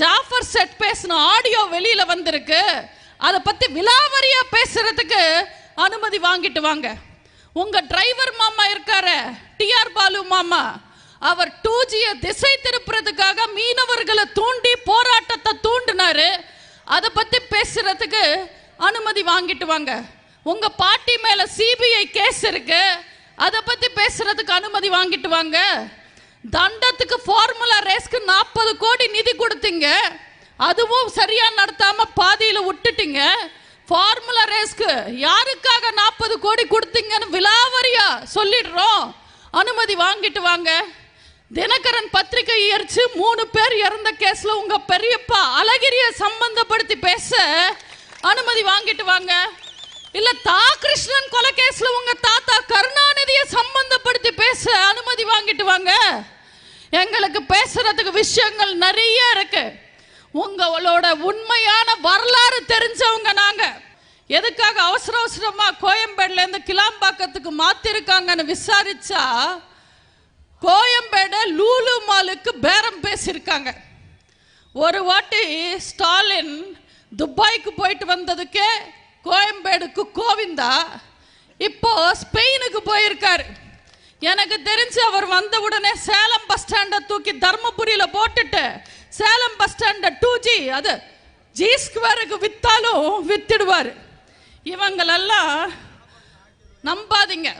Jaffer set பேசின audio வெளியில வந்திருக்கு. அதை பத்தி விலாவரியா பேசுறதுக்கு அனுமதி வாங்கிட்டு வாங்க. உங்க டிரைவர் மாமா இருக்காரு டிஆர் பாலு மாமா. அவர் டூ ஜியை திசை திருப்புறதுக்காக மீனவர்களை தூண்டி போராட்டத்தை தூண்டினாரு. அதை பத்தி பேசுறதுக்கு அனுமதி வாங்கிட்டு வாங்க. உங்க பாட்டி மேல சிபிஐ கேஸ் இருக்கு. அதை பத்தி பேசுறதுக்கு அனுமதி வாங்கிட்டு வாங்க. தண்டத்துக்கு ஃபார்முலா ரேஸ்க்கு நாற்பது கோடி நிதி கொடுத்தீங்க. அதுவும் சரியா நடத்தாம பாதியில விட்டுட்டீங்க. ஃபார்முலா ரேஸ்க்கு யாருக்காக நாற்பது கோடி கொடுத்தீங்கன்னு விலாவரியா சொல்லிடுறோம். அனுமதி வாங்கிட்டு வாங்க. தினகரன் பத்திரிகை எரிச்சு மூணு பேர் இறந்த கேஸ்ல உங்க பெரியப்பா அழகிரிய சம்பந்தப்படுத்தி பேச அனுமதி வாங்கிட்டு வாங்க. இல்ல தா கிருஷ்ணன் கொலை கேஸ்ல உங்க தாத்தா கருணாநிதியை சம்பந்தப்படுத்தி பேச அனுமதி வாங்கிட்டு வாங்க. எங்களுக்கு பேசுறதுக்கு விஷயங்கள் நிறைய இருக்கு. உங்களோட உண்மையான வரலாறு தெரிஞ்சவங்க நாங்க. எதுக்காக அவசர அவசரமா கோயம்பேடுல இருந்து கிளாம்பாக்கத்துக்கு மாத்திருக்காங்கன்னு விசாரிச்சா கோயம்பேடு லூலு மாலுக்கு பேரம் பேசியிருக்காங்க. ஒரு வாட்டி ஸ்டாலின் துபாய்க்கு போயிட்டு வந்ததுக்கே கோயம்பேடுக்கு கோவிந்தா இப்போ ஸ்பெயினுக்கு போயிருக்காரு. எனக்கு தெரிஞ்சு அவர் வந்த உடனே சேலம் பஸ் ஸ்டாண்டை தூக்கி தர்மபுரியில போட்டுட்டு சேலம் பஸ் ஸ்டாண்டை டூ ஜி அது ஜி ஸ்கொயருக்கு வித்தாலும் வித்திடுவார். இவங்களெல்லாம் நம்பாதீங்க.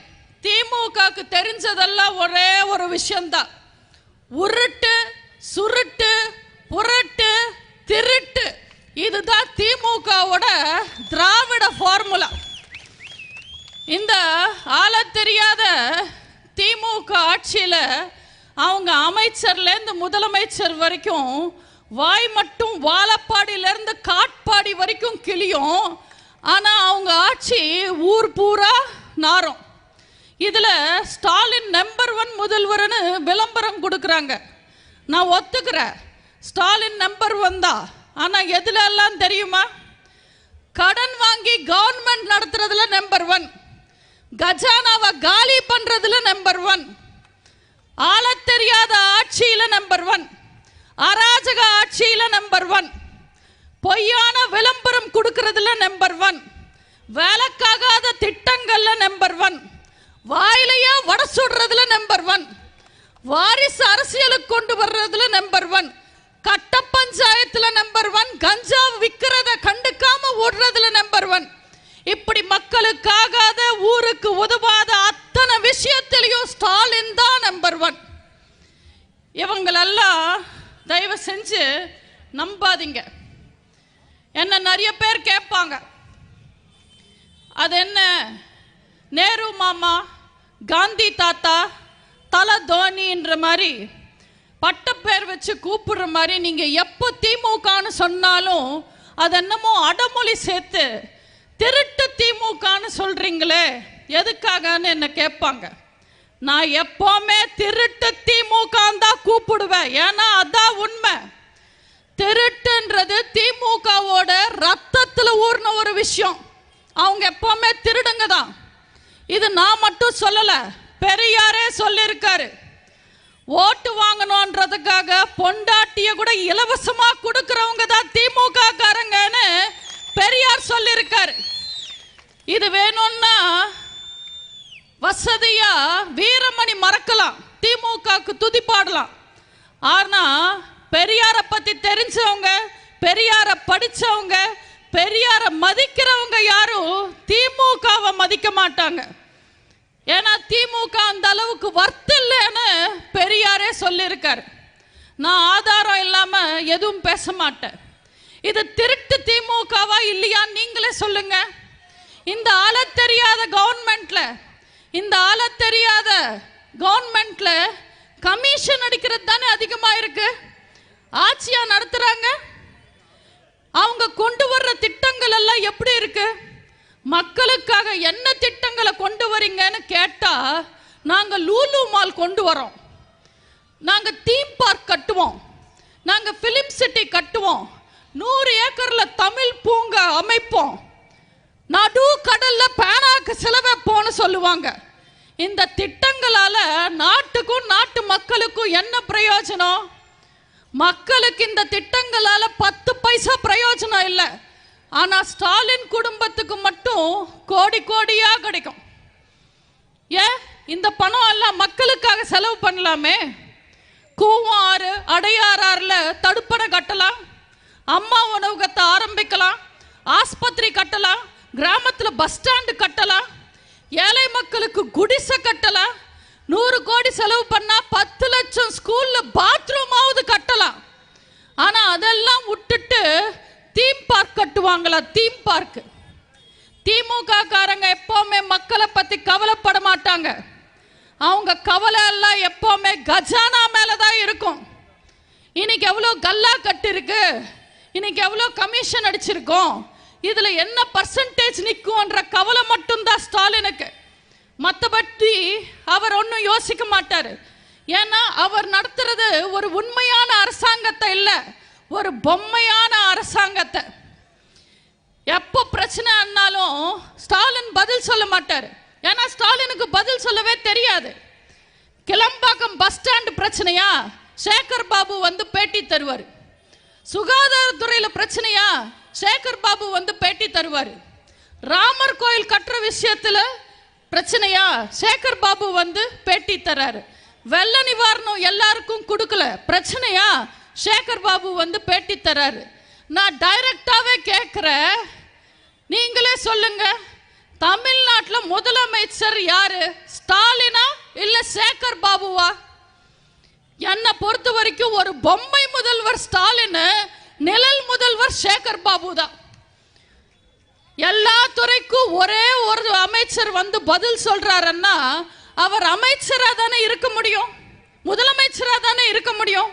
திமுகவுக்கு தெரிஞ்சதெல்லாம் ஒரே ஒரு விஷயம்தான். உருட்டு சுருட்டு புரட்டு திருட்டு. இதுதான் திமுகவோட திராவிட ஃபார்முலா இந்த ஆள தெரியாத திமுக ஆட்சியில் அவங்க அமைச்சர்லேருந்து முதலமைச்சர் வரைக்கும் வாய் மட்டும் வாழப்பாடியிலேருந்து காட்பாடி வரைக்கும் கிளியும் ஆனால் அவங்க ஆட்சி ஊர் பூரா நாரும். இதில் ஸ்டாலின் நம்பர் ஒன் முதல்வர்னு விளம்பரம் கொடுக்குறாங்க. நான் ஒத்துக்கிறேன். ஸ்டாலின் நம்பர் ஒன் தான். ஆனால் எதுலெல்லாம் தெரியுமா? கடன் வாங்கி கவர்மெண்ட் நடத்துறதுல நம்பர் ஒன். கஜானாவை காலி பண்றதுல நம்பர் ஒன் ஆளத் தெரியாத ஆட்சியில நம்பர் ஒன் அராஜக ஆட்சியில நம்பர் ஒன் பொய்யான விளம்பரம் கொடுக்கறதுல நம்பர் ஒன் வேலைக்காகாத திட்டங்கள்ல நம்பர் ஒன் வாயிலையா வட சுடுறதுல நம்பர் ஒன் வாரிசு அரசியலுக்கு கொண்டு வர்றதுல நம்பர் ஒன் கட்ட பஞ்சாயத்துல நம்பர் ஒன் கஞ்சா விற்கிறத கண்டுக்காம ஓடுறதுல நம்பர் ஒன் இப்படி மக்களுக்காகாத ஊருக்கு உதவாத அத்தனை விஷயத்திலையும் ஸ்டாலின் தான் நம்பர் ஒன் இவங்களெல்லாம் தயவு செஞ்சு நம்பாதீங்க. என்ன நிறைய பேர் கேட்பாங்க. அது என்ன? நேரு மாமா காந்தி தாத்தா தல தோனின்ற மாதிரி பட்டப்பேர் வச்சு கூப்பிடுற மாதிரி நீங்கள் எப்போ திமுகன்னு சொன்னாலும் அது என்னமோ அடமொழி சேர்த்து திருட்டு திமுகன்னு சொல்றீங்களே எதுக்காகன்னு என்ன கேட்பாங்க? நான் எப்போவுமே திருட்டு திமுக தான் கூப்பிடுவேன். ஏன்னா அதான் உண்மை. திருட்டுன்றது திமுகவோட ரத்தத்தில் ஊர்ன ஒரு விஷயம். அவங்க எப்போவுமே திருடுங்க தான். இது நான் மட்டும் சொல்லலை பெரியாரே சொல்லியிருக்காரு. ஓட்டு வாங்கணுன்றதுக்காக பொண்டாட்டிய கூட இலவசமாக கொடுக்குறவங்க தான் திமுக காரங்கன்னு பெரியார் சொல்லியிருக்கார். இது வேணும்னா வசதியா வீரமணி மறக்கலாம். திமுகவுக்கு துதி பாடலாம். ஆனா பெரியாரை பத்தி தெரிஞ்சவங்க பெரியாரை படிச்சவங்க பெரியாரை மதிக்கிறவங்க யாரும் திமுகவை மதிக்க மாட்டாங்க. ஏன்னா திமுக அந்த அளவுக்கு வர்த்து இல்லைன்னு பெரியாரே சொல்லியிருக்காரு. நான் ஆதாரம் இல்லாமல் எதுவும் பேச மாட்டேன். இது திருட்டு திமுகவா இல்லையா? நீங்களே சொல்லுங்க. இந்த ஆள தெரியாத கவர்மெண்ட்ல இந்த ஆள தெரியாத கவர்மெண்ட்ல கமிஷன் அடிக்கிறது தானே அதிகமா இருக்கு? ஆட்சியா நடத்துறாங்க? அவங்க கொண்டு வர்ற திட்டங்கள் எல்லாம் எப்படி இருக்கு? மக்களுக்காக என்ன திட்டங்களை கொண்டு வரீங்கன்னு கேட்டா நாங்க லூலு மால் கொண்டு வரோம் நாங்க தீம் பார்க் கட்டுவோம். நாங்க பிலிம் சிட்டி கட்டுவோம். நூறு ஏக்கர்ல தமிழ் பூங்கா அமைப்போம். நடு கடல்ல பேனாக்கு செலவைப்போம்னு சொல்லுவாங்க. இந்த திட்டங்களால நாட்டுக்கும் நாட்டு மக்களுக்கும் என்ன பிரயோஜனம்? மக்களுக்கு இந்த திட்டங்களால பத்து பைசா பிரயோஜனம் இல்லை. ஆனா ஸ்டாலின் குடும்பத்துக்கு மட்டும் கோடி கோடியா கிடைக்கும். ஏன் இந்த பணம் எல்லாம் மக்களுக்காக செலவு பண்ணலாமே? கூவம் ஆறு அடையாறு தடுப்பணை கட்டலாம்? அம்மா உணவகத்தை ஆரம்பிக்கலாம் ஆஸ்பத்திரி கட்டலாம் கிராமத்தில் பஸ் ஸ்டாண்டு கட்டலாம் ஏழை மக்களுக்கு குடிசை கட்டலாம் நூறு கோடி செலவு பண்ணால் பத்து லட்சம் ஸ்கூலில் பாத்ரூமாவது கட்டலாம். ஆனால் அதெல்லாம் விட்டுட்டு தீம் பார்க் கட்டுவாங்களா? Theme park. திமுக காரங்க எப்போவுமே மக்களை பற்றி கவலைப்பட மாட்டாங்க. அவங்க கவலை எல்லாம் எப்போவுமே கஜானா மேலே தான் இருக்கும். இன்னைக்கு எவ்வளோ கல்லா கட்டிருக்கு? இன்னைக்கு எவ்வளோ கமிஷன் அடிச்சிருக்கோம்? இதில் என்ன பர்சன்டேஜ் நிற்கும்ன்ற கவலை மட்டும்தான் ஸ்டாலினுக்கு. மற்றபடி அவர் ஒன்றும் யோசிக்க மாட்டார். ஏன்னா அவர் நடத்துறது ஒரு உண்மையான அரசாங்கத்தை இல்லை ஒரு பொம்மையான அரசாங்கத்தை. எப்போ பிரச்சனை ஆனாலும் ஸ்டாலின் பதில் சொல்ல மாட்டார். ஏன்னா ஸ்டாலினுக்கு பதில் சொல்லவே தெரியாது. கிளம்பாக்கம் பஸ் ஸ்டாண்டு பிரச்சனையா? சேகர் பாபு வந்து பேட்டி தருவார். சுகாதாரத்துறையில் பிரச்சனையா? சேகர் பாபு வந்து பேட்டி தருவார். ராமர் கோயில் கட்டுற விஷயத்துல பிரச்சனையா? சேகர் பாபு வந்து பேட்டி தராரு. வெள்ள நிவாரணம் எல்லாருக்கும் கொடுக்கல. பிரச்சனையா? சேகர் பாபு வந்து பேட்டி தராரு. நான் டைரக்டாவே கேட்குறேன் நீங்களே சொல்லுங்க. தமிழ்நாட்டில் முதலமைச்சர் யாரு? ஸ்டாலினா இல்ல சேகர் பாபுவா? என்னை பொறுத்த வரைக்கும் ஒரு பொம்மை முதல்வர் ஸ்டாலின் நிழல் முதல்வர் சேகர் பாபு தான். எல்லா துறைக்கும் ஒரே ஒரு அமைச்சர் வந்து பதில் சொல்றாருன்னா அவர் அமைச்சராக தானே இருக்க முடியும்? முதலமைச்சரா தானே இருக்க முடியும்?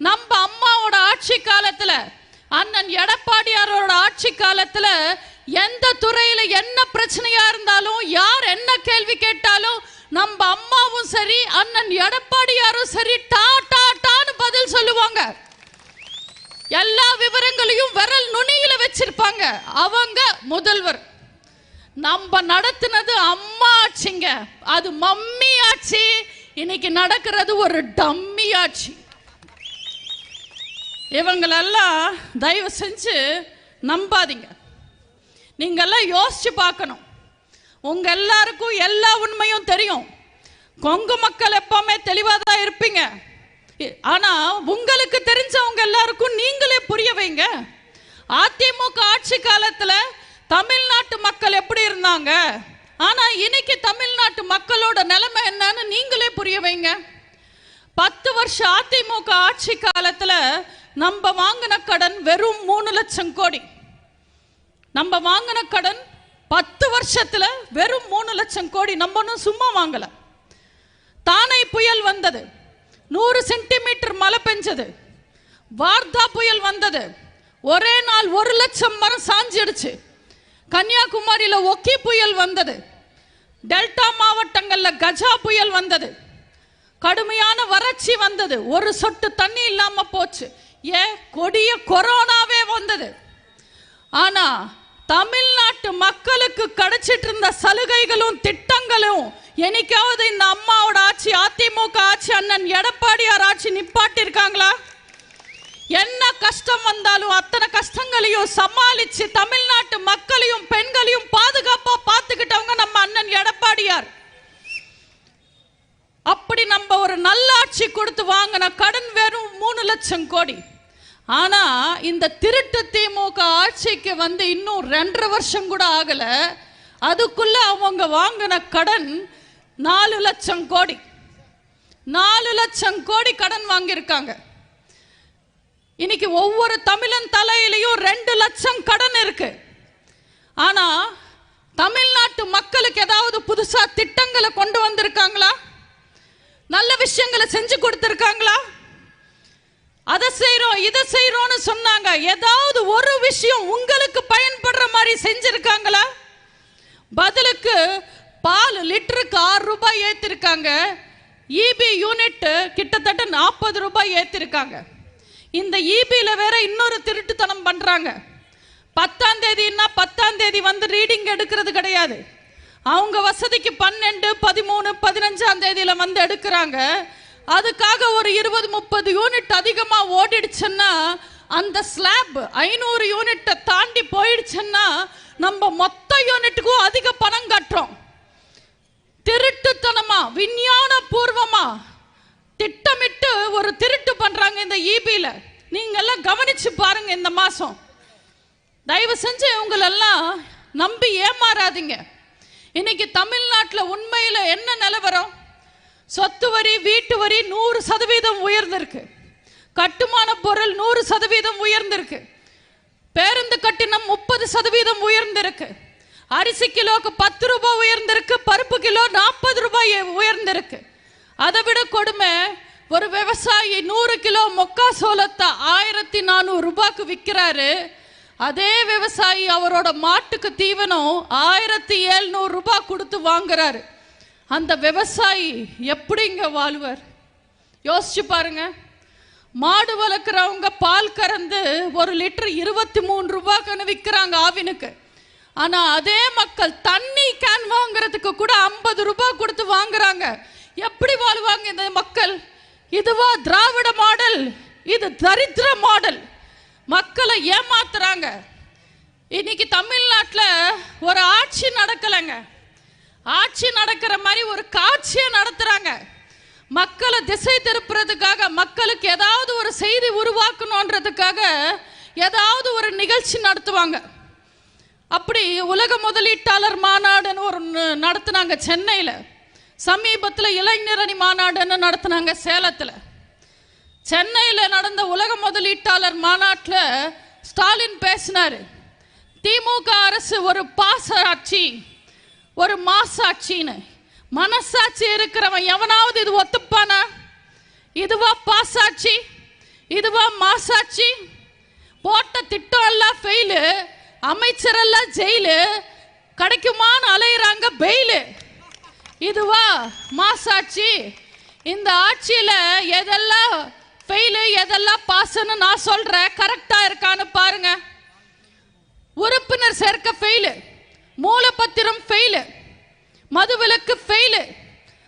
நம்ம அம்மாவோட ஆட்சி காலத்துல அண்ணன் எடப்பாடியாரோட ஆட்சி காலத்துல எந்த துறையில என்ன பிரச்சனையா இருந்தாலும் யார் என்ன கேள்வி கேட்டாலும் நம்ம அம்மாவும் சரி அண்ணன் எடப்பாடியாரும் சரி டா டா டான்னு பதில் சொல்லுவாங்க. எல்லா விவரங்களையும் விரல் நுனியில வச்சிருப்பாங்க. அவங்க முதல்வர். நம்ம நடத்தினது அம்மா ஆச்சுங்க அது மம்மி ஆச்சு இன்னைக்கு நடக்கிறது ஒரு டம்மி ஆச்சு இவங்களெல்லாம் தயவு செஞ்சு நம்பாதீங்க. நீங்கெல்லாம் யோசிச்சு பார்க்கணும். உங்க எல்லாருக்கும் எல்லா உண்மையும் தெரியும். கொங்கு மக்கள் எப்பவுமே தெளிவாக தான் இருப்பீங்க. ஆனா உங்களுக்கு தெரிஞ்சவங்க எல்லாருக்கும் நீங்களே புரிய வைங்க. அதிமுக ஆட்சி காலத்துல தமிழ்நாட்டு மக்கள் எப்படி இருந்தாங்க? ஆனா இன்னைக்கு தமிழ்நாட்டு மக்களோட நிலைமை என்னன்னு நீங்களே புரிய வைங்க. பத்து வருஷம் அதிமுக ஆட்சி காலத்துல நம்ம வாங்கின கடன் வெறும் மூணு லட்சம் கோடி. நம்ம வாங்கின கடன் பத்து வருஷத்துல வெறும் மூணு லட்சம் கோடி நம்ம சும்மா வாங்கல. தானை புயல் வந்தது. நூறு சென்டிமீட்டர் மழை பெஞ்சது. வார்தா புயல் வந்தது. ஒரே நாள் ஒரு லட்சம் மரம் சாஞ்சிடுச்சு. கன்னியாகுமரியில் ஒக்கி புயல் வந்தது. டெல்டா மாவட்டங்களில் கஜா புயல் வந்தது. கடுமையான வறட்சி வந்தது. ஒரு சொட்டு தண்ணி இல்லாமல் போச்சு. ஏன்? கொடிய கொரோனாவே வந்தது. ஆனால் தமிழ்நாட்டு மக்களுக்கு கிடைச்சிட்டு இருந்த சலுகைகளும் திட்டங்களும் என்னைக்காவது இந்த அம்மாவோட ஆட்சி அதிமுக ஆட்சி அண்ணன் எடப்பாடியார் ஆட்சி நிப்பாட்டி இருக்காங்களா என்ன கஷ்டம் வந்தாலும் அத்தனை கஷ்டங்களையும் சமாளிச்சு தமிழ்நாட்டு மக்களையும் பெண்களையும் பாதுகாப்பா பார்த்துக்கிட்டவங்க நம்ம அண்ணன் எடப்பாடியார். அப்படி நம்ம ஒரு நல்லாட்சி கொடுத்து வாங்கின கடன் வெறும் மூணு லட்சம் கோடி. ஆனா இந்த திருட்டு திமுக ஆட்சிக்கு வந்து இன்னும் ரெண்டரை வருஷம் கூட ஆகல. அதுக்குள்ள அவங்க வாங்கின கடன் நாலு லட்சம் கோடி. நாலு லட்சம் கோடி கடன் வாங்கியிருக்காங்க. இன்னைக்கு ஒவ்வொரு தமிழன் தலையிலையும் ரெண்டு லட்சம் கடன் இருக்கு. ஆனா தமிழ்நாட்டு மக்களுக்கு ஏதாவது புதுசா திட்டங்களை கொண்டு வந்திருக்காங்களா? நல்ல விஷயங்களை செஞ்சு கொடுத்துருக்காங்களா? அதை செய்யறோம் இதை செய்யறோம்னு சொன்னாங்க. ஏதாவது ஒரு விஷயம் உங்களுக்கு பயன்படுற மாதிரி செஞ்சிருக்காங்களா? பதிலுக்கு பால் லிட்டருக்கு ஆறு ரூபாய் ஏத்திருக்காங்க. இபி யூனிட் கிட்டத்தட்ட நாற்பது ரூபாய் ஏத்திருக்காங்க. இந்த இபியில வேற இன்னொரு திருட்டுத்தனம் பண்றாங்க. பத்தாம் தேதின்னா பத்தாம் தேதி வந்து ரீடிங் எடுக்கிறது கிடையாது. அவங்க வசதிக்கு பன்னெண்டு பதிமூணு பதினஞ்சாம் தேதியில வந்து எடுக்கிறாங்க. அதுக்காக ஒரு இருபது முப்பது யூனிட் அதிகமா ஓடிடுச்சுன்னா அந்த ஸ்லாப் ஐநூறு யூனிட்டை தாண்டி போயிடுச்சுன்னா நம்ம மொத்த யூனிட்டுக்கும் அதிக பணம் கட்டுறோம். திருட்டுத்தனமா விஞ்ஞான பூர்வமா திட்டமிட்டு ஒரு திருட்டு பண்றாங்க இந்த இபியில நீங்க எல்லாம் கவனிச்சு பாருங்க இந்த மாசம். தயவு செஞ்சு உங்களெல்லாம் நம்பி ஏமாறாதீங்க. இன்னைக்கு தமிழ்நாட்டில் உண்மையில் என்ன நிலவரம்? சொத்து வரி வீட்டு வரி நூறு சதவீதம் உயர்ந்திருக்கு. கட்டுமான பொருள் நூறு சதவீதம் உயர்ந்திருக்கு. பேருந்து கட்டணம் முப்பது சதவீதம் உயர்ந்திருக்கு. அரிசி கிலோக்கு பத்து ரூபாய் உயர்ந்திருக்கு பருப்பு கிலோ நாற்பது ரூபாய் உயர்ந்திருக்கு. அதை விட கொடுமை ஒரு விவசாயி நூறு கிலோ மொக்கா சோளத்தை ஆயிரத்தி நானூறு ரூபாய்க்கு விற்கிறாரு. அதே விவசாயி அவரோட மாட்டுக்கு தீவனம் ஆயிரத்தி எழுநூறு ரூபாய் கொடுத்து வாங்குறாரு. அந்த விவசாயி எப்படிங்க வாழ்வர்? யோசிச்சு பாருங்க. மாடு வளர்க்குறவங்க பால் கறந்து ஒரு லிட்டர் இருபத்தி மூணு ரூபாய்க்குன்னு விற்கிறாங்க ஆவினுக்கு. ஆனால் அதே மக்கள் தண்ணி கேன் வாங்குறதுக்கு கூட ஐம்பது ரூபாய் கொடுத்து வாங்குறாங்க. எப்படி வாழ்வாங்க இந்த மக்கள்? இதுவா திராவிட மாடல் இது தரித்திர மாடல். மக்களை ஏமாத்துறாங்க. இன்னைக்கு தமிழ்நாட்டில் ஒரு ஆட்சி நடக்கலைங்க. ஆட்சி நடக்கிற மாதிரி ஒரு காட்சியை நடத்துறாங்க. மக்களை திசை திருப்புறதுக்காக மக்களுக்கு ஏதாவது ஒரு செய்தி உருவாக்கணுன்றதுக்காக ஏதாவது ஒரு நிகழ்ச்சி நடத்துவாங்க. அப்படி உலக முதலீட்டாளர் மாநாடுன்னு ஒரு நடத்தினாங்க நடத்துனாங்க சென்னையில். சமீபத்தில் இளைஞரணி மாநாடுன்னு நடத்துனாங்க சேலத்தில். சென்னையில் நடந்த உலக முதலீட்டாளர் மாநாட்டில் ஸ்டாலின் பேசினார். திமுக அரசு ஒரு பாச ஆட்சி ஒரு மாசாட்சின்னு. மனசாட்சி இருக்கிறவன் எவனாவது இது ஒத்துப்பானா? இதுவா பாசாட்சி? இதுவா மாசாட்சி? போட்ட திட்டம் எல்லாம் ஃபெயிலு அமைச்சரெல்லாம் ஜெயிலு கிடைக்குமான்னு அலையிறாங்க பெயிலு இதுவா மாசாட்சி? இந்த ஆட்சியில் எதெல்லாம் ஃபெயிலு எதெல்லாம் பாஸ்ன்னு நான் சொல்கிறேன் கரெக்டாக இருக்கான்னு பாருங்க. உறுப்பினர் சேர்க்க ஃபெயிலு மூலப்பத்திரம் ஃபெயிலு மதுவிலக்கு ஃபெயிலு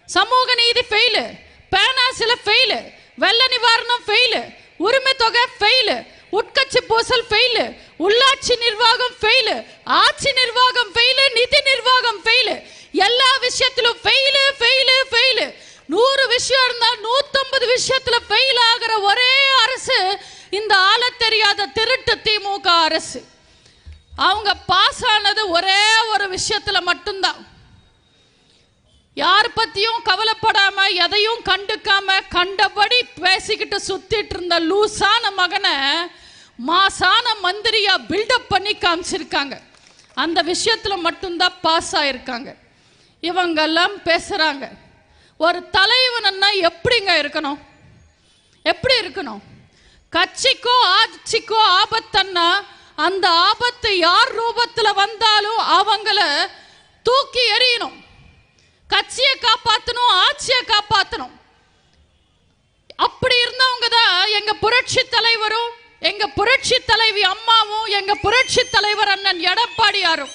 சமூக நீதி ஃபெயிலு பேனாசில ஃபெயிலு வெள்ள நிவாரணம் ஃபெயிலு உரிமை தொகை ஃபெயிலு உட்கட்சி பூசல் ஃபெயிலு உள்ளாட்சி நிர்வாகம் ஃபெயிலு ஆட்சி நிர்வாகம் ஃபெயிலு நிதி நிர்வாகம் ஃபெயிலு எல்லா விஷயத்திலும் ஃபெயிலு ஃபெயிலு ஃபெயிலு நூறு விஷயம் இருந்தா நூத்தம்பது விஷயத்துல ஃபெயில் ஆகிற ஒரே அரசு இந்த ஆள தெரியாத திருட்டு திமுக அரசு. அவங்க பாஸ் ஆனது ஒரே ஒரு விஷயத்துல மட்டும்தான். யார் பத்தியும் கவலைப்படாம எதையும் கண்டுக்காம கண்டபடி பேசிக்கிட்டு சுத்திட்டு இருந்த லூசான மகனை மாசான மந்திரியா பில்டப் பண்ணி காமிச்சிருக்காங்க. அந்த விஷயத்துல மட்டும்தான் பாஸ் ஆயிருக்காங்க. இவங்கெல்லாம் பேசுறாங்க. ஒரு தலைவனன்னா எப்படிங்க இருக்கணும்? எப்படி இருக்கணும்? கட்சிக்கோ ஆட்சிக்கோ ஆபத்தன்னா அந்த ஆபத்து யார் ரூபத்தில் வந்தாலும் அவங்கள தூக்கி எறியணும். கட்சியை காப்பாற்றணும் ஆட்சியை காப்பாற்றணும் அப்படி இருந்தவங்க தான் எங்க புரட்சி தலைவரும் எங்க புரட்சி தலைவி அம்மாவும் எங்க புரட்சி தலைவர் அண்ணன் எடப்பாடியாரும்.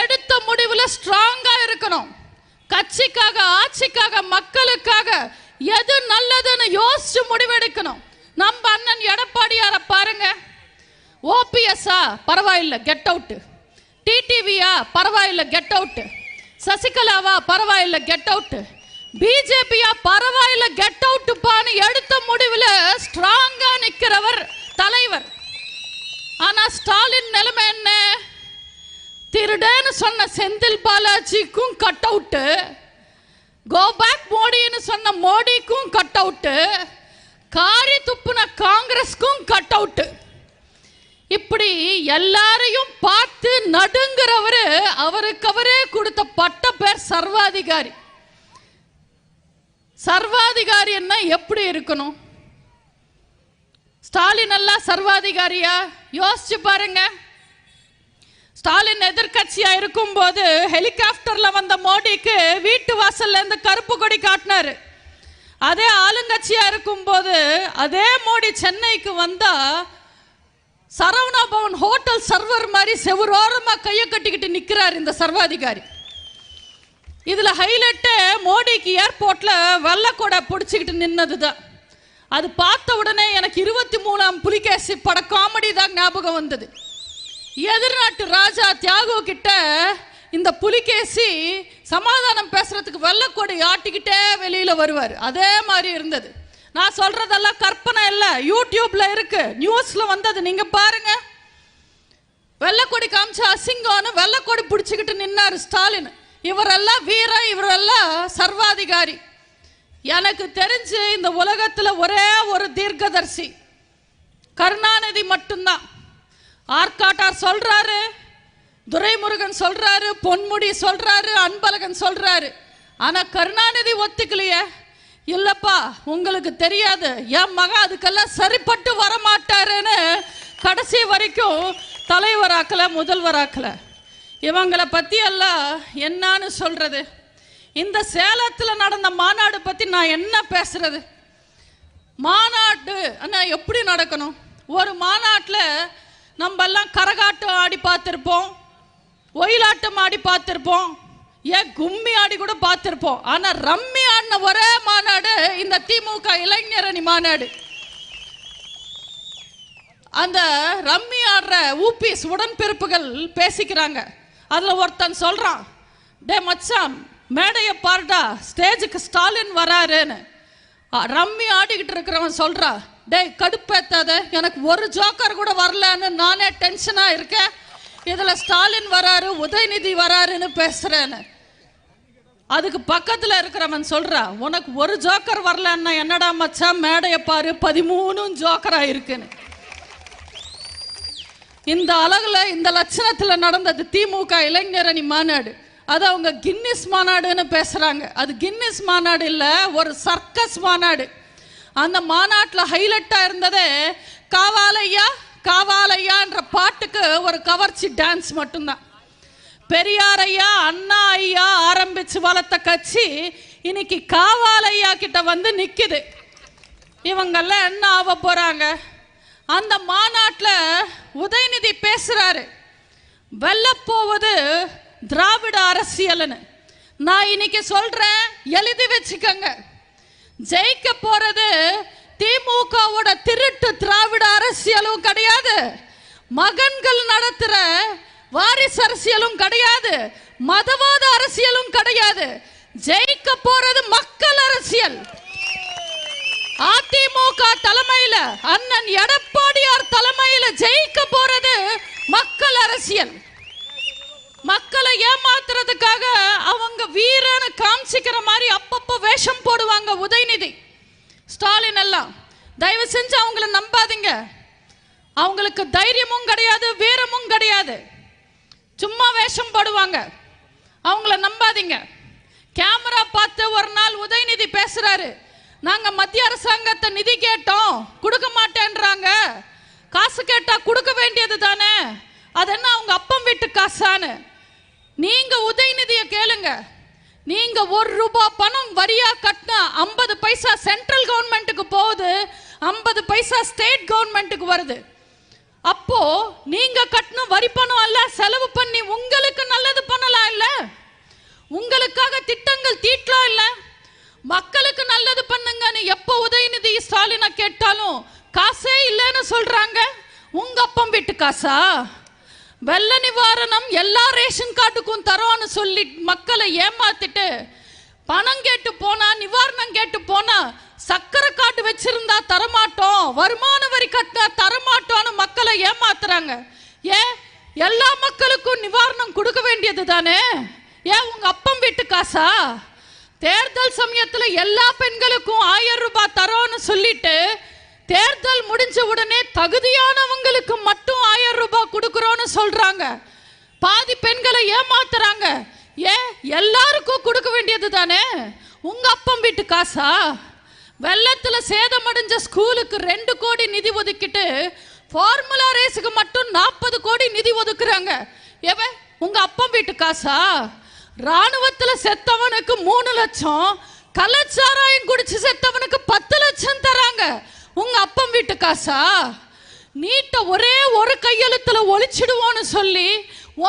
எடுத்த முடிவுல ஸ்ட்ராங்கா இருக்கணும். கட்சிக்காக ஆட்சிக்காக மக்களுக்காக எது நல்லதுன்னு யோசிச்சு முடிவெடுக்கணும். நம்ம அண்ணன் எடப்பாடியார பாருங்க. ஓபிஎஸ்ஆ பரவாயில்ல கெட் அவுட் டிடிவியா பரவாயில்ல கெட் அவுட் சசிகலாவா பரவாயில்ல கெட் அவுட் பிஜேபியா பரவாயில்ல கெட் அவுட்டுப்பான்னு எடுத்த முடிவில் ஸ்ட்ராங்கா நிற்கிறவர் தலைவர். ஆனா ஸ்டாலின் நிலைமை என்ன? திருடன்னு சொன்ன செந்தில் பாலாஜிக்கும் கட் அவுட்டு கோ பேக் மோடின்னு சொன்ன மோடிக்கும் கட் அவுட்டு காரி துப்புன காங்கிரஸ்க்கும் கட் அவுட்டு இப்படி எல்லாரையும் பார்த்து நடுங்கிறவர் அவருக்கு அவரே கொடுத்த பட்ட பேர் சர்வாதிகாரி. சர்வாதிகாரி என்ன எப்படி இருக்கணும்? ஸ்டாலின் எல்லாம் சர்வாதிகாரியா? யோசிச்சு பாருங்க. ஸ்டாலின் எதிர்க்கட்சியா இருக்கும்போது ஹெலிகாப்டர்ல வந்த மோடிக்கு வீட்டு வாசல்ல இருந்து கருப்பு கொடி காட்டினாரு. அதே ஆளுங்கட்சியா இருக்கும் போது அதே மோடி சென்னைக்கு வந்தா சரவணா பவன் ஹோட்டல் சர்வர் மாதிரி செவரோரமாக கையை கட்டிக்கிட்டு நிக்கிறார் இந்த சர்வாதிகாரி. இதுல ஹைலைட்டு மோடிக்கு ஏர்போர்ட்ல வெள்ளக்கூடை பிடிச்சிக்கிட்டு நின்னது தான் அது பார்த்த உடனே எனக்கு இருபத்தி மூணாம் புலிகேசி பட காமெடி தான் ஞாபகம் வந்தது. எதிர்நாட்டு ராஜா தியாகு கிட்ட இந்த புலிகேசி சமாதானம் பேசுறதுக்கு வெள்ளக்கொடி ஆட்டிக்கிட்டே வெளியில வருவார். அதே மாதிரி இருந்தது. நான் சொல்றதெல்லாம் கற்பனை இல்லை. யூடியூப்ல இருக்கு. நியூஸ்ல வந்தது. நீங்க பாருங்க. வெள்ளக்கொடி காமிச்ச அசிங்கம்னு வெள்ளக்கொடி பிடிச்சிக்கிட்டு நின்னாரு ஸ்டாலின். இவரெல்லாம் வீர இவரெல்லாம் சர்வாதிகாரி. எனக்கு தெரிஞ்சு இந்த உலகத்தில் ஒரே ஒரு தீர்க்கதர்சி. கருணாநிதி மட்டும்தான். ஆர்காட்டார் சொல்றாரு துரைமுருகன் சொல்றாரு பொன்முடி சொல்றாரு அன்பழகன் சொல்றாரு. ஆனா கருணாநிதி ஒத்துக்கலையே. இல்லப்பா உங்களுக்கு தெரியாது. என் மகன் அதுக்கெல்லாம் சரிப்பட்டு வரமாட்டாருன்னு கடைசி வரைக்கும் தலைவராக்கல முதல்வராக்கல இவங்களை பத்தி எல்லாம் என்னன்னு சொல்றது? இந்த சேலத்தில் நடந்த மாநாடு பத்தி நான் என்ன பேசுறது? மாநாடு அண்ணா எப்படி நடக்கணும்? ஒரு மாநாட்டில் நம்ம எல்லாம் கரகாட்டம் ஆடி பார்த்துருப்போம். ஒயிலாட்டம் ஆடி பார்த்துருப்போம். ஏன் கும்மி ஆடி கூட பார்த்துருப்போம். ஆனால் ரம்மி ஆடின ஒரே மாநாடு? இந்த திமுக இளைஞரணி மாநாடு. அந்த ரம்மி ஆடுற ஊபிஸ் உடன்பிறப்புகள் பேசிக்கிறாங்க. அதில் ஒருத்தன் சொல்கிறான் டே மச்சான் மேடையை பாருடா ஸ்டேஜுக்கு ஸ்டாலின் வராருன்னு. ரம்மி ஆடிக்கிட்டு இருக்கிறவன் சொல்றா டேய் கடுப்பேத்தாத எனக்கு ஒரு ஜோக்கர் கூட வரலன்னு நானே டென்ஷனாக இருக்கேன். இதில் ஸ்டாலின் வராரு உதயநிதி வராருன்னு பேசுகிறேன்னு அதுக்கு பக்கத்தில் இருக்கிறவன் சொல்றா உனக்கு ஒரு ஜோக்கர் வரலன்னா என்னடா மச்சான் மேடையை பாரு பதிமூணும் ஜோக்கராக இருக்குன்னு. இந்த அழகில் இந்த லட்சணத்தில் நடந்தது திமுக இளைஞரணி மாநாடு. அது அவங்க கின்னிஸ் மாநாடுன்னு பேசுகிறாங்க அது கின்னிஸ் மாநாடு இல்லை ஒரு சர்க்கஸ் மாநாடு. அந்த மாநாட்டில் ஹைலைட்டாக இருந்ததே காவாலையா காவாலையான்ற பாட்டுக்கு ஒரு கவர்ச்சி டான்ஸ் மட்டும்தான். பெரியார் ஐயா அண்ணா ஐயா ஆரம்பிச்சு வளர்த்த கட்சி இன்னைக்கு காவாலையா கிட்ட வந்து நிக்குது. இவங்கெல்லாம் என்ன ஆக போறாங்க? அந்த மாநாட்டில் உதயநிதி பேசுறாரு. வெல்லப்போவது திராவிட அரசியல்னு. நான் இன்னைக்கு சொல்றேன் எழுதி வச்சுக்கோங்க. ஜெயிக்க போறது திமுகவோட திருட்டு திராவிட அரசியலும் கிடையாது. மகன்கள் நடத்துற வாரிசு அரசியலும் கிடையாது மதவாத அரசியலும் கிடையாது. ஜெயிக்க போறது மக்கள் அரசியல். அதிமுக தலைமையில அண்ணன் எடப்பாடியார் தலைமையில ஜெயிக்க போறது மக்கள் அரசியல். மக்களை ஏமாத்துறதுக்காக அவங்க வீரன்னு காமிச்சிக்கிற மாதிரி அப்பப்போ வேஷம் போடுவாங்க உதயநிதி. ஸ்டாலின் எல்லாம் தயவு செஞ்சு அவங்கள நம்பாதீங்க. அவங்களுக்கு தைரியமும் கிடையாது வீரமும் கிடையாது. சும்மா வேஷம் போடுவாங்க. அவங்கள நம்பாதீங்க. கேமரா பார்த்து ஒரு நாள் உதயநிதி பேசுறாரு. நாங்க மத்திய அரசாங்கத்தை நிதி கேட்டோம். கொடுக்க மாட்டேன்றாங்க. காசு கேட்டா கொடுக்க வேண்டியது தானே. அது என்ன அவங்க அப்பம் வீட்டு காசான்னு. நீங்க உதயநிதியை கேளுங்க. நீங்க ஒரு ரூபாய் பணம் வரியா கட்டினா ஐம்பது பைசா சென்ட்ரல் கவர்மெண்ட்டுக்கு போகுது. ஐம்பது பைசா ஸ்டேட் கவர்மெண்ட்டுக்கு வருது. அப்போ நீங்க கட்டின வரி பணம் அல்ல செலவு பண்ணி உங்களுக்கு நல்லது பண்ணலாம் இல்ல? உங்களுக்காக திட்டங்கள் தீட்டலாம் இல்ல? மக்களுக்கு நல்லது பண்ணுங்கன்னு எப்போ உதயநிதி ஸ்டாலினை கேட்டாலும் காசே இல்லைன்னு சொல்றாங்க. உங்க அப்பம் வீட்டு காசா? வெள்ள நிவாரணம் எல்லா ரேஷன் கார்டுக்கும் தரோன்னு சொல்லி மக்களை ஏமாத்திட்டு பணம் கேட்டு போனா நிவாரணம் கேட்டு போனா சக்கரை காட்டு வச்சிருந்தா தரமாட்டோம் வருமான வரி கட்டினா தரமாட்டோம்னு மக்களை ஏமாத்துறாங்க. ஏன்? எல்லா மக்களுக்கும் நிவாரணம் கொடுக்க வேண்டியது தானே? ஏன் உங்க அப்பம் வீட்டு காசா? தேர்தல் சமயத்துல எல்லா பெண்களுக்கும் ஆயிரம் ரூபாய் தரோன்னு சொல்லிட்டு தேர்தல் முடிஞ்ச உடனே தகுதியானவங்களுக்கு மட்டும் ஆயிரம் ரூபாய் கொடுக்குறோன்னு சொல்றாங்க. பாதி பெண்களை ஏமாத்துறாங்க. ஏன் எல்லாருக்கும் கொடுக்க வேண்டியது தானே உங்க அப்பம் வீட்டு காசா? வெள்ளத்துல சேதமடைஞ்ச ஸ்கூலுக்கு ரெண்டு கோடி நிதி ஒதுக்கிட்டு ஃபார்முலா ரேஸுக்கு மட்டும் நாற்பது கோடி நிதி ஒதுக்குறாங்க. எவ உங்க அப்பம் வீட்டு காசா? ராணுவத்துல செத்தவனுக்கு மூணு லட்சம் கலச்சாராயம் குடிச்சு செத்தவனுக்கு பத்து லட்சம் தராங்க. உங்க அப்பம் வீட்டு காசா? நீட்ட ஒரே ஒரு கையெழுத்துல ஒழிச்சிடுவோன்னு சொல்லி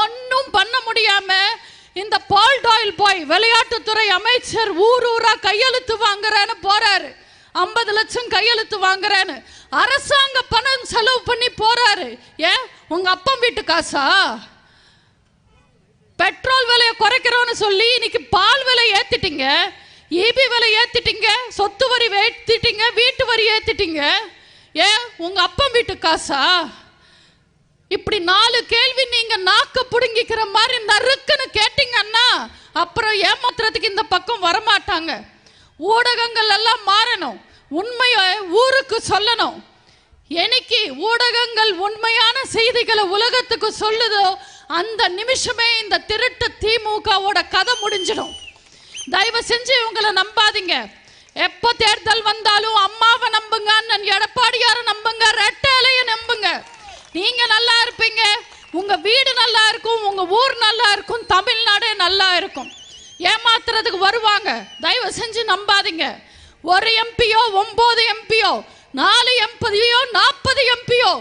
ஒன்றும் பண்ண முடியாம இந்த பால் டாயில் பாய் விளையாட்டுத்துறை அமைச்சர் ஊர் ஊரா கையெழுத்து வாங்குறேன்னு போறாரு. ஐம்பது லட்சம் கையெழுத்து வாங்குறேன்னு. அரசாங்க பணம் செலவு பண்ணி போறாரு. ஏன்? உங்க அப்பன் வீட்டு காசா? பெட்ரோல் விலையை குறைக்கிறோம்னு சொல்லி இன்னைக்கு பால் விலை ஏத்திட்டீங்க. ஈபி விலை ஏத்திட்டீங்க. சொத்து வரி ஏத்திட்டீங்க. வீட்டு வரி ஏத்திட்டீங்க. ஏன்? உங்க அப்பன் வீட்டு காசா? இப்படி நாலு கேள்வி நீங்க நாக்க புடுங்கிக்கிற மாதிரி நறுக்குன்னு கேட்டீங்கன்னா அப்புறம் ஏமாத்துறதுக்கு இந்த பக்கம் வரமாட்டாங்க. ஊடகங்கள் எல்லாம் மாறணும். உண்மையை ஊருக்கு சொல்லணும். எனக்கு ஊடகங்கள் உண்மையான செய்திகளை உலகத்துக்கு சொல்லுதோ அந்த நிமிஷமே இந்த திருட்டு திமுகவோட கதை முடிஞ்சிடும். தயவு செஞ்சு இவங்களை நம்பாதீங்க. எப்போ தேர்தல் வந்தாலும் அம்மாவை நம்புங்க அண்ணன் எடப்பாடியாரை நம்புங்க ரெட்டையிலையை நம்புங்க. நீங்க நல்லா இருப்பீங்க உங்க வீடு நல்லா இருக்கும் உங்க ஊர் நல்லா இருக்கும் தமிழ்நாடு நல்லா இருக்கும். ஏமாத்துறதுக்கு வருவாங்க. தயவு செஞ்சு நம்பாதீங்க. ஒரு எம்பியோ ஒன்பது எம்பியோ நாலு எம்பியோ நாற்பது எம்பியோ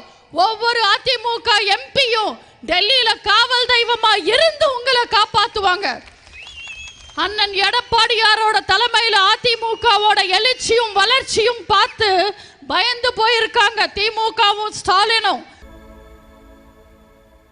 ஒவ்வொரு அதிமுக எம்பியும் டெல்லியில காவல் தெய்வமா இருந்து உங்களை காப்பாத்துவாங்க. அண்ணன் எடப்பாடியாரோட தலைமையில அதிமுகவோட எழுச்சியும் வளர்ச்சியும் பார்த்து பயந்து போயிருக்காங்க திமுகவும் ஸ்டாலினும்.